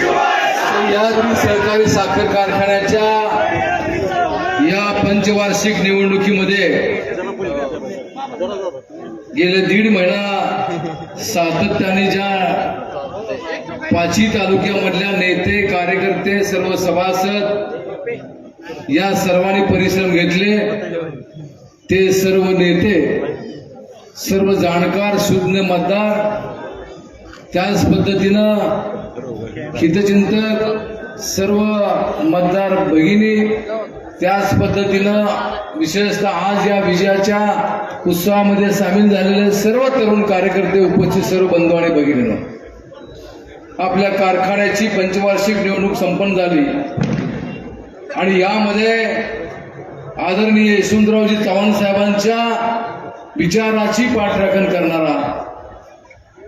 सह्याद्री सहकारी साखर कारखान्याच्या या पंचवार्षिक निवडणुकीमध्ये गेले दीड महिना सातत्याने ज्या पाची तालुक्यामधल्या नेते कार्यकर्ते सर्व सभासद या सर्वांनी परिश्रम घेतले ते सर्व नेते सर्व जाणकार सुज्ञ मतदार त्याच पद्धतीनं हितचिंतक सर्व मतदार भगिनी त्याच पद्धतीनं विशेषतः आज या विजयाच्या उत्सवामध्ये सामील झालेले सर्व तरुण कार्यकर्ते उपस्थित सर्व बंधू आणि भगिनीनं. आपल्या कारखान्याची पंचवार्षिक निवडणूक संपन्न झाली. आणि यामध्ये आदरणीय यशवंतरावजी चव्हाण साहेबांच्या विचाराची पाठराखण करणारा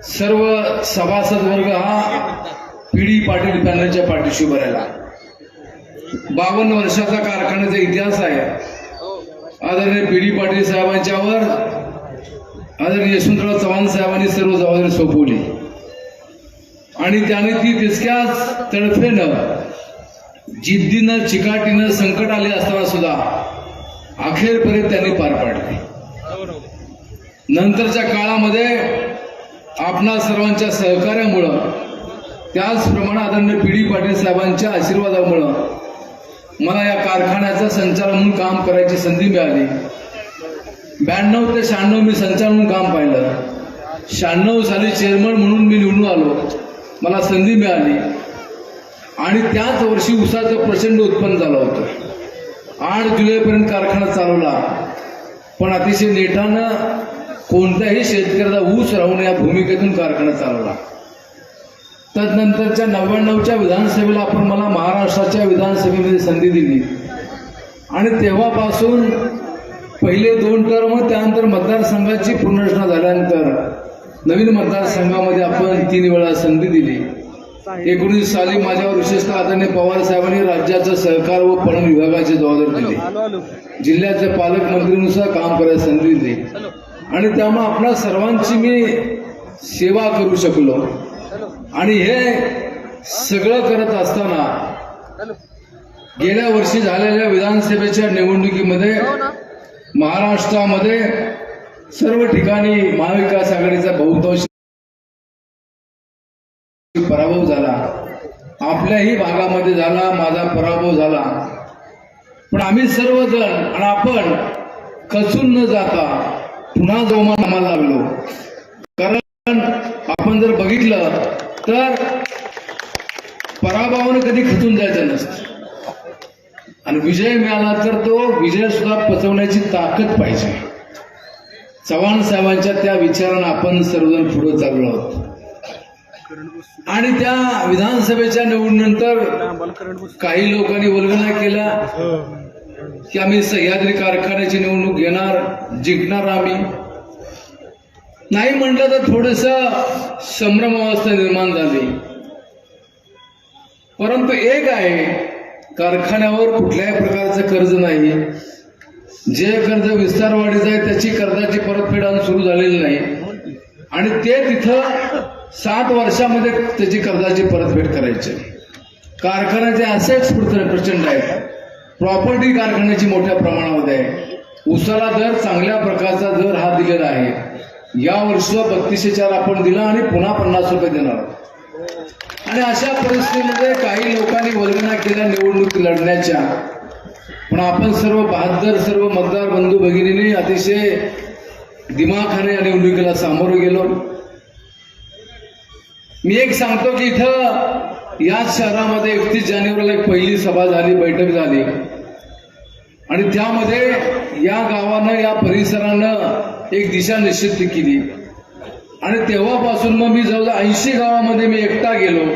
सर्व सभासद वर्ग हा पिढी पाटील पॅनलच्या पाठीशी भरायला बावन्न वर्षाचा कारखान्याचा इतिहास आहे. आदरणीय पिढी पाटील साहेबांच्यावर आदरणीय यशवंतराव चव्हाण साहेबांनी सर्व जबाबदारी सोपवली. आणि त्याने ती तितक्याच तडफेनं जिद्दीनं चिकाटीनं संकट आले असताना सुद्धा अखेरपर्यंत त्यांनी पार पाडली. नंतरच्या काळामध्ये आपणा सर्वांच्या सहकार्यामुळं त्याचप्रमाणे आदरणीय पी डी पाटील साहेबांच्या आशीर्वादामुळं मला या कारखान्याचं संचालक म्हणून काम करायची संधी मिळाली. ब्याण्णव ते शहाण्णव मी संचालक म्हणून काम पाहिलं. शहाण्णव साली चेअरमन म्हणून मी निवडून आलो. मला संधी मिळाली. आणि त्याच वर्षी उसाचं प्रचंड उत्पन्न झालं होतं. आठ जुलैपर्यंत कारखाना चालवला. पण अतिशय नेटानं कोणत्याही शेतकऱ्याचा ऊस राहून या भूमिकेतून कारखाना चालवला. तदनंतरच्या नव्याण्णवच्या विधानसभेला आपण मला महाराष्ट्राच्या विधानसभेमध्ये संधी दिली. आणि तेव्हापासून पहिले दोन टर्म त्यानंतर मतदारसंघाची पुनर्रचना झाल्यानंतर नवीन मतदारसंघामध्ये आपण तीन वेळा संधी दिली. एकोणीस साली माझ्यावर विशेषतः आदरणीय पवार साहेबांनी राज्याचं सहकार व पणन विभागाची जबाबदारी दिली जिल्ह्याचे पालकमंत्रीनुसार काम करायला संधी दिली. आणि त्यामुळे आपल्या सर्वांची मी सेवा करू शकलो. आणि हे सगळं करत असताना गेल्या वर्षी झालेल्या विधानसभेच्या निवडणुकीमध्ये महाराष्ट्रामध्ये सर्व ठिकाणी महाविकास आघाडीचा बहुतांश पराभव झाला. आपल्याही भागामध्ये झाला माझा पराभव झाला. पण आम्ही सर्वजण आणि आपण खचून न जाता पुन्हा जोमान आम्हाला लागलो कारण आपण जर बघितलं तर पराभवानं कधी खचून जायचं नसतं. आणि विजय मिळाला तर तो विजय सुद्धा पचवण्याची ताकद पाहिजे. चव्हाण साहेबांच्या त्या विचारानं आपण सर्वजण पुढे चाललो आहोत. आणि त्या विधानसभेच्या निवडणुकीनंतर काही लोकांनी वल्गना केला. की आम्ही सह्याद्री कारखान्याची निवडणूक घेणार जिंकणार आम्ही. नाही म्हटलं तर थोडस संभ्रम अवस्था निर्माण झाली. परंतु एक आहे कारखान्यावर कुठल्याही प्रकारचं कर्ज नाही. जे कर्ज विस्तारवाढीचं आहे त्याची कर्जाची परतफेड सुरू झालेली नाही. आणि ते तिथं सात वर्षामध्ये त्याची कर्जाची परतफेड करायची. कारखान्याचे असेट्स प्रचंड आहेत. प्रॉपर्टी कारखान्याची मोठ्या प्रमाणामध्ये आहे. उसाला दर चांगल्या प्रकारचा दर हा दिलेला आहे. या वर्षी बत्तीसशे चार आपण दिला आणि पुन्हा पन्नास रुपये देणार आहोत. आणि अशा परिस्थितीमध्ये काही लोकांनी वल्गना केल्या निवडणूक लढण्याच्या. पण आपण सर्व बहादर सर्व मतदार बंधू भगिनींनी अतिशय दिमाखाने या निवडणुकीला सामोरं गेलो. मी एक सांगतो की इथं याच शहरामध्ये एकतीस जानेवारीला एक पहिली सभा झाली बैठक झाली. आणि त्यामध्ये या गावानं या परिसरानं एक दिशा निश्चित केली. आणि तेव्हापासून मग मी जवळजवळ ऐंशी गावामध्ये मी एकटा गेलो.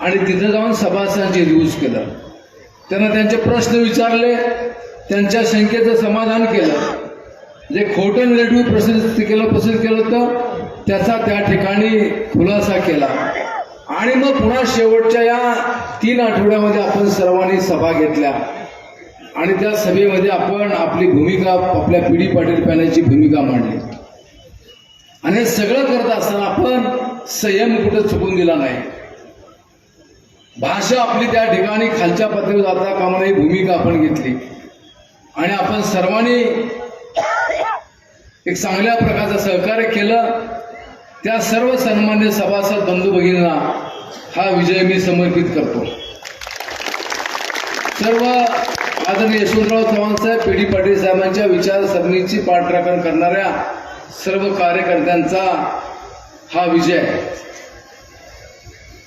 आणि तिथं जाऊन सभासदांचे रिव्ह्यूज केलं. त्यांना त्यांचे प्रश्न विचारले त्यांच्या शंकेचं समाधान केलं. जे खोटं निगेटिव्ह प्रसिद्ध केलं प्रसिद्ध केलं होतं त्याचा त्या ठिकाणी खुलासा केला. आणि मग पुन्हा शेवटच्या या तीन आठवड्यामध्ये आपण सर्वांनी सभा घेतल्या. आणि त्या सभेमध्ये आपण आपली भूमिका आपल्या पिढी पाटील पॅनलची भूमिका मांडली. आणि हे सगळं करत असताना आपण संयम कुठं चुकून दिला नाही. भाषा आपली त्या ठिकाणी खालच्या पातळीवर जाता कामा ही भूमिका आपण घेतली. आणि आपण सर्वांनी एक चांगल्या प्रकारचं सहकार्य केलं. त्या सर्व सन्मान्य सभासद बंधू भगिनींना हा विजय मी समर्पित करतो. सर्व आदरणीय यशवंतराव चव्हाण साहेब डी पाटील साहेबांच्या विचारसरणीची पाठराखण करणाऱ्या सर्व कार्यकर्त्यांचा हा विजय.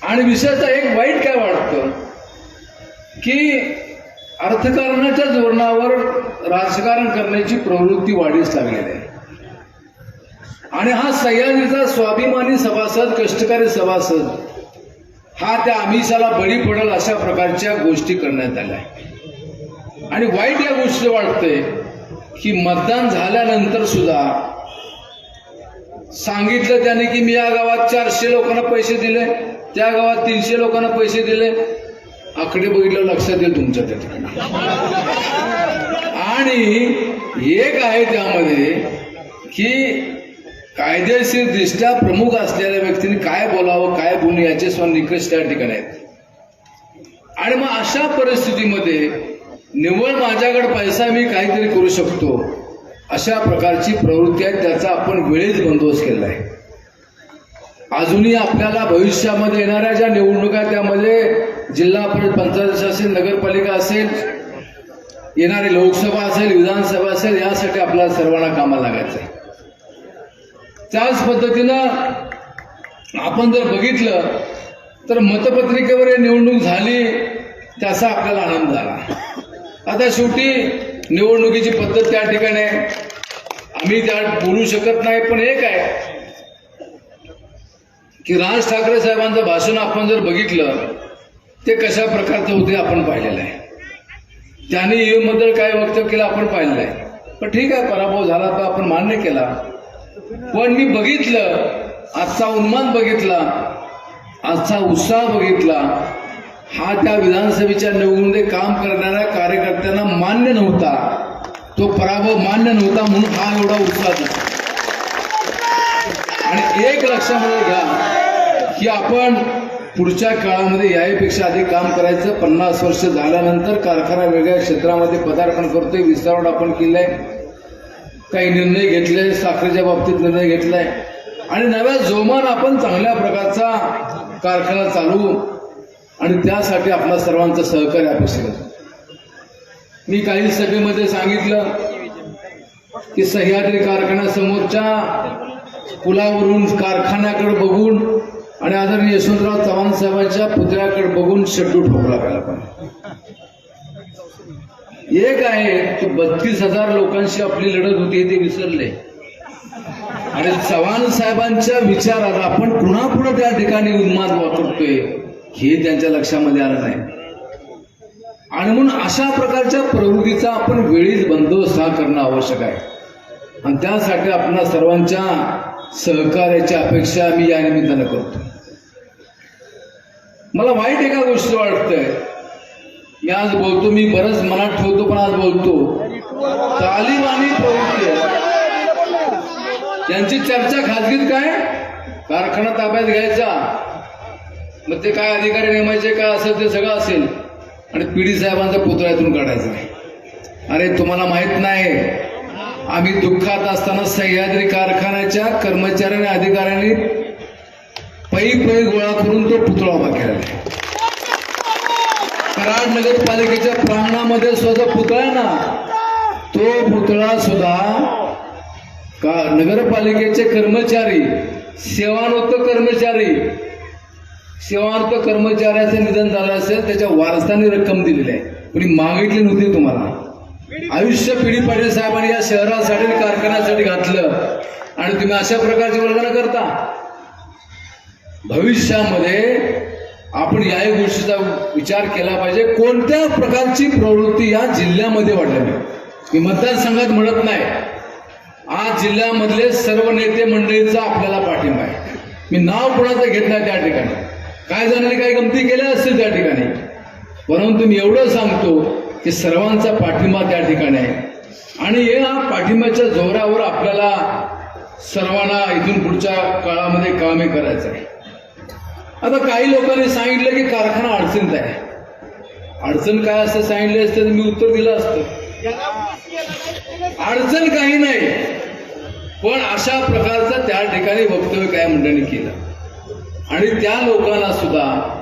आणि विषयाचा एक वाईट काय वाटतं की अर्थकारणाच्या धोरणावर राजकारण करण्याची प्रवृत्ती वाढीस लागलेली आहे. आणि हा सह्याद्रीचा स्वाभिमानी सभासद कष्टकरी सभासद हा त्या आमिषाला बळी पडेल अशा प्रकारच्या गोष्टी करण्यात आल्या. आणि वाईट या गोष्टी वाटते की मतदान झाल्यानंतर सुद्धा सांगितलं त्याने की मी या गावात चारशे लोकांना पैसे दिले त्या गावात तीनशे लोकांना पैसे दिले. आकडे बघितलं लक्षात येईल तुमच्या त्या ठिकाणी. आणि एक आहे त्यामध्ये की कायदेशीर दृष्ट्या प्रमुख असलेल्या व्यक्तीने काय बोलावं काय बोलू याचे स्व निकष त्या ठिकाणी आहेत. आणि मग अशा परिस्थितीमध्ये निव्वळ माझ्याकडे पैसा मी काहीतरी करू शकतो. अशा प्रकारची प्रवृत्ती आहे त्याचा आपण वेळीच बंदोबस्त केला आहे. अजूनही आपल्याला भविष्यामध्ये येणाऱ्या ज्या निवडणुका त्यामध्ये जिल्हा परिषद पंचायत असेल नगरपालिका असेल येणारी लोकसभा असेल विधानसभा असेल यासाठी आपल्याला सर्वांना कामाला लागायचं आहे. त्याच पद्धतीनं आपण जर बघितलं तर मतपत्रिकेवर निवडणूक झाली त्याचा आपल्याला आनंद झाला. आता शेवटी निवडणुकीची पद्धत त्या ठिकाणी आहे. आम्ही त्या बोलू शकत नाही पण एक आहे की राज ठाकरे साहेबांचं भाषण आपण जर बघितलं ते कशा प्रकारचं होते आपण पाहिलेलं आहे. त्यांनी ईव्हीएमबद्दल काय वक्तव्य केलं आपण पाहिलेलं आहे. पण ठीक आहे पराभव झाला तर आपण मान्य केला. पण मी बघितलं आजचा उन्मान बघितला आजचा उत्साह बघितला हा त्या विधानसभेच्या निवडणुकीमध्ये काम करणाऱ्या कार्यकर्त्यांना मान्य नव्हता. तो पराभव मान्य नव्हता म्हणून हा एवढा उत्साह आणि एक लक्षामध्ये घ्या की आपण पुढच्या काळामध्ये याहीपेक्षा अधिक काम करायचं. पन्नास वर्ष झाल्यानंतर कारखाना वेगळ्या क्षेत्रामध्ये पदार्पण करतोय. विस्तारण आपण केलंय. काही निर्णय घेतले साखरेच्या बाबतीत निर्णय घेतलाय. आणि नव्या जोमान आपण चांगल्या प्रकारचा कारखाना चालवू. आणि त्यासाठी आपला सर्वांचं सहकार्य अपेक्षित आहे. मी काही सभेमध्ये सांगितलं की सह्याद्री कारखान्यासमोरच्या पुलावरून कारखान्याकडे बघून आणि आदरणीय यशवंतराव चव्हाण साहेबांच्या पुतळ्याकडे बघून शेड्यू ठोकला गेला पाहिजे एक आहे की बत्तीस हजार लोकांशी आपली लढत होती ते विसरले. आणि चव्हाण साहेबांच्या विचाराला आपण पुन्हा पुन्हा त्या ठिकाणी उन्माद वापरतोय? हे त्यांच्या लक्षामध्ये आलं नाही. आणि म्हणून अशा प्रकारच्या प्रवृत्तीचा आपण वेळीच बंदोबस्त हा करणं आवश्यक आहे. आणि त्यासाठी आपण सर्वांच्या सहकार्याची अपेक्षा मी या निमित्तानं करतो. मला वाईट एका गोष्टी वाटतंय. मी आज बोलतो मी बरंच मनात ठेवतो पण आज बोलतो. तालिबानी प्रवृत्ती त्यांची चर्चा खाजगीत काय? कारखाना ताब्यात घ्यायचा. मग ते काय अधिकारी नेमायचे काय असेल ते सगळं असेल. आणि पीडी साहेबांचा पुतळ्यातून काढायचं. अरे तुम्हाला माहीत नाही आम्ही दुःखात असताना सह्याद्री कारखान्याच्या कर्मचाऱ्यांनी अधिकाऱ्यांनी पै पै गोळा करून तो पुतळा उभा केला कराड नगरपालिकेच्या प्रांगणामध्ये सुद्धा पुतळा आहे ना तो पुतळा सुद्धा का नगरपालिकेचे कर्मचारी सेवानिवृत्त कर्मचारी सेवार्थ कर्मचाऱ्याचं निधन झालं असेल त्याच्या वारसाने रक्कम दिलेली आहे. कोणी मागितली नव्हती तुम्हाला. आयुष्य पिढी पाटील साहेबांनी या शहरासाठी कारखान्यासाठी घातलं. आणि तुम्ही अशा प्रकारची वर्गणा करता. भविष्यामध्ये आपण याही गोष्टीचा विचार केला पाहिजे. कोणत्या प्रकारची प्रवृत्ती या जिल्ह्यामध्ये वाढलेली? मी मतदारसंघात म्हणत नाही. आज जिल्ह्यामधले सर्व नेते मंडळींचा आपल्याला पाठिंबा आहे. मी नाव कोणाचं घेत नाही त्या ठिकाणी. काय जणांनी काही गमती केल्या असतील त्या ठिकाणी? परंतु मी एवढं सांगतो की सर्वांचा पाठिंबा त्या ठिकाणी आहे. आणि या पाठिंब्याच्या जोरावर आपल्याला सर्वांना इथून पुढच्या काळामध्ये कामे करायचं आहे. आता काही लोकांनी सांगितलं की कारखाना अडचणीत आहे. अडचण काय असं सांगितलं असतं तर मी उत्तर दिलं असतं. अडचण काही नाही. पण अशा प्रकारचं त्या ठिकाणी वक्तव्य काय मंडळी केलं? आणि त्या लोकांना सुद्धा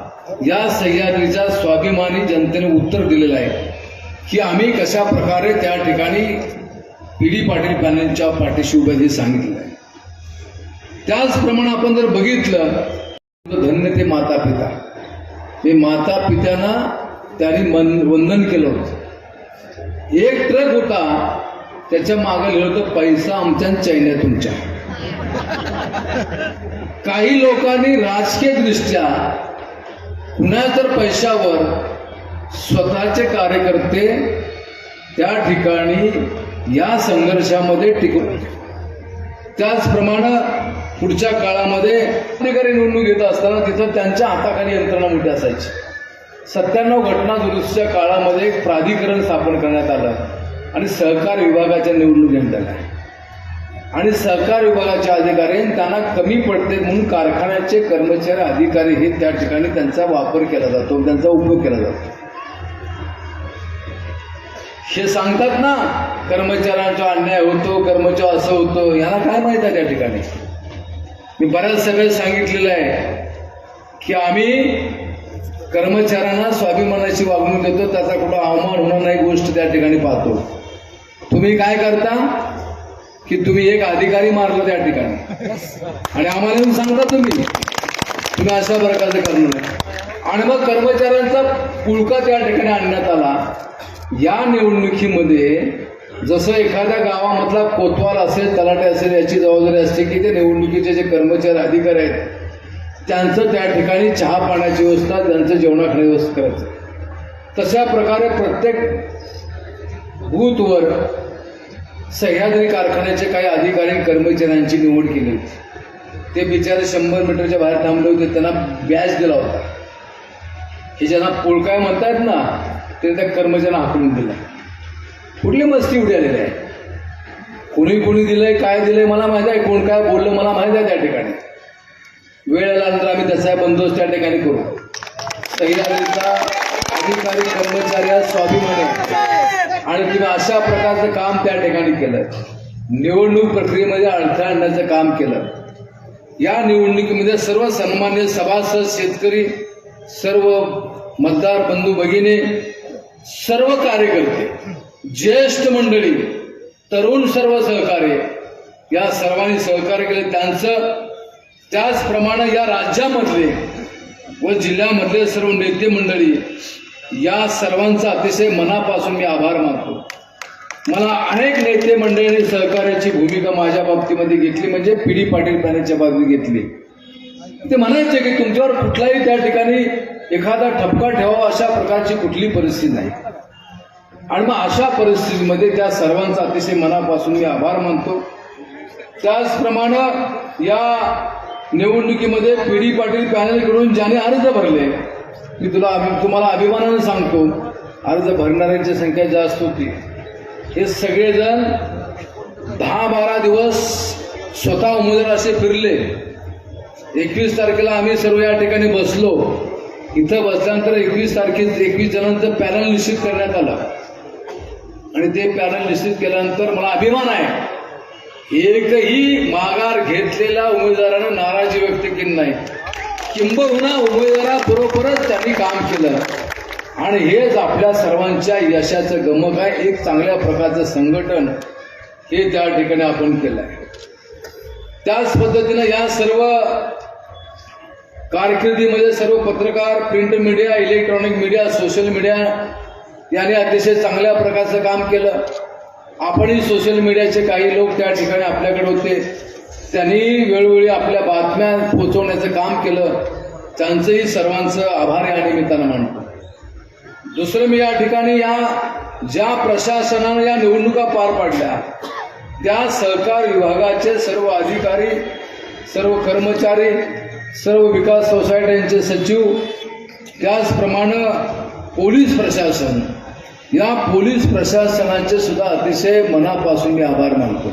या सह्याद्रीच्या स्वाभिमानी जनतेने उत्तर दिलेलं आहे की आम्ही कशा प्रकारे त्या ठिकाणी पी डी पाटील पॅनलच्या पाठीशी उभे हे सांगितलं आहे. त्याचप्रमाणे आपण जर बघितलं तर धन्य ते माता पिता. हे माता पित्यांना त्यांनी मन वंदन केलं होतं. एक ट्रक होता त्याच्यामागे लिहिलं होतं पैसा आमच्या चैन्या तुमच्या काही लोकांनी राजकीय दृष्ट्या कुणा तर पैशावर स्वतःचे कार्यकर्ते त्या ठिकाणी या संघर्षामध्ये टिकवले त्याचप्रमाणे पुढच्या काळामध्ये अधिकारी निवडणूक घेत असताना तिथं त्यांच्या हाताखाली यंत्रणा मोठी असायची. सत्त्याण्णव घटना दुरुस्तीच्या काळामध्ये एक प्राधिकरण स्थापन करण्यात आलं आणि सहकार विभागाच्या निवडणूक घेण्यात आल्या आणि सहकार विभागाचे अधिकारी त्यांना कमी पडते म्हणून कारखान्याचे कर्मचारी अधिकारी हे त्या ठिकाणी त्यांचा वापर केला जातो त्यांचा उपयोग केला जातो. हे सांगतात ना कर्मचाऱ्यांचा अन्याय होतो कर्मचारी असं होतो यांना काय माहीत आहे त्या ठिकाणी? मी बऱ्याच सगळं सांगितलेलं आहे की आम्ही कर्मचाऱ्यांना स्वाभिमानाची वागणूक देतो त्याचा कुठं अवमान होणार नाही गोष्ट त्या ठिकाणी पाहतो. तुम्ही काय करता? की तुम्ही एक अधिकारी मारला त्या ठिकाणी. आणि आम्हाला येऊन सांगता तुम्ही. तुम्ही अशा प्रकारचं करणार आणि मग कर्मचाऱ्यांचा पुळका त्या ठिकाणी आणण्यात आला. या निवडणुकीमध्ये जसं एखाद्या गावामधला कोतवाल असेल तलाटे असेल याची जबाबदारी असते की ते निवडणुकीचे जे कर्मचारी अधिकारी आहेत त्यांचं त्या ठिकाणी चहा पाण्याची व्यवस्था त्यांचं जेवणाखाण्याची व्यवस्था करायचं. तशा प्रकारे प्रत्येक बूथवर सह्याद्री कारखान्याचे काही अधिकारी कर्मचाऱ्यांची निवड केली होती. ते बिचारे शंभर मीटरच्या बाहेर थांबले होते त्यांना बॅच दिला होता. हे ज्यांना पोळकाय म्हणतायत ना ते त्या कर्मचाऱ्यांना हाकलून दिला. कुठली मस्ती उडी आलेली आहे? कोणी कोणी दिलंय काय दिलंय मला माहिती आहे कोण काय बोललं मला माहिती आहे त्या ठिकाणी. वेळ आल्यानंतर आम्ही त्याचा बंदोबस्त त्या ठिकाणी करू. सह्याद्रीचा अधिकारी कर्मचारी हा स्वाभिमानी आणि तुम्ही अशा प्रकारचं काम त्या ठिकाणी केलं निवडणूक प्रक्रियेमध्ये अडथळा आणण्याचं काम केलं. या निवडणुकीमध्ये सर्व सन्मान्य सभासद शेतकरी सर्व मतदार बंधू भगिनी सर्व कार्यकर्ते ज्येष्ठ मंडळी तरुण सर्व सहकार्य या सर्वांनी सहकार्य केले. त्यांचं त्याचप्रमाणे या राज्यामधले व जिल्ह्यामधले सर्व नेते मंडळी या सर्वांचा अतिशय मनापासून मी आभार मानतो. मला अनेक नेते मंडळींनी सहकार्याची भूमिका माझ्या बाबतीमध्ये घेतली म्हणजे पी डी पाटील पॅनेलच्या बाबतीत घेतली. ते म्हणायचे की तुमच्यावर कुठलाही त्या ठिकाणी एखादा ठपका ठेवावा अशा प्रकारची कुठली परिस्थिती नाही. आणि मग अशा परिस्थितीमध्ये त्या सर्वांचा अतिशय मनापासून मी आभार मानतो. त्याचप्रमाणे या निवडणुकीमध्ये पी डी पाटील पॅनलकडून ज्याने अर्ज भरले मी तुला अभि तुम्हाला अभिमानानं सांगतो अर्ज भरणाऱ्यांची संख्या जास्त होती हे सगळेजण दहा बारा दिवस स्वतः उमेदवार असे फिरले. एकवीस तारखेला आम्ही सर्व या ठिकाणी बसलो. इथं बसल्यानंतर एकवीस तारखे एकवीस जणांचं पॅनल निश्चित करण्यात आलं. आणि ते पॅनल निश्चित केल्यानंतर मला अभिमान आहे. एकही माघार घेतलेल्या उमेदवारानं नाराजी व्यक्त केली नाही. किंबहुना उमेदवाराबरोबरच त्यांनी काम केलं. आणि हेच आपल्या सर्वांच्या यशाचं गमक आहे. एक चांगल्या प्रकारचं संघटन हे त्या ठिकाणी आपण केलं आहे. त्याच पद्धतीनं या सर्व कारकिर्दीमध्ये सर्व पत्रकार print media electronic media social media यांनी अतिशय चांगल्या प्रकारचं काम केलं. आपणही सोशल मीडियाचे काही लोक त्या ठिकाणी आपल्याकडे होते. त्यांनी वेळोवेळी आपल्या बातम्या पोचवण्याचं काम केलं त्यांचंही सर्वांचं आभार या निमित्तानं मानतो. दुसरं मी या ठिकाणी या ज्या प्रशासनानं या निवडणुका पार पाडल्या त्या सहकार विभागाचे सर्व अधिकारी सर्व कर्मचारी सर्व विकास सोसायट्यांचे सचिव त्याचप्रमाणे पोलीस प्रशासन या पोलीस प्रशासनाचे सुद्धा अतिशय मनापासून मी आभार मानतो.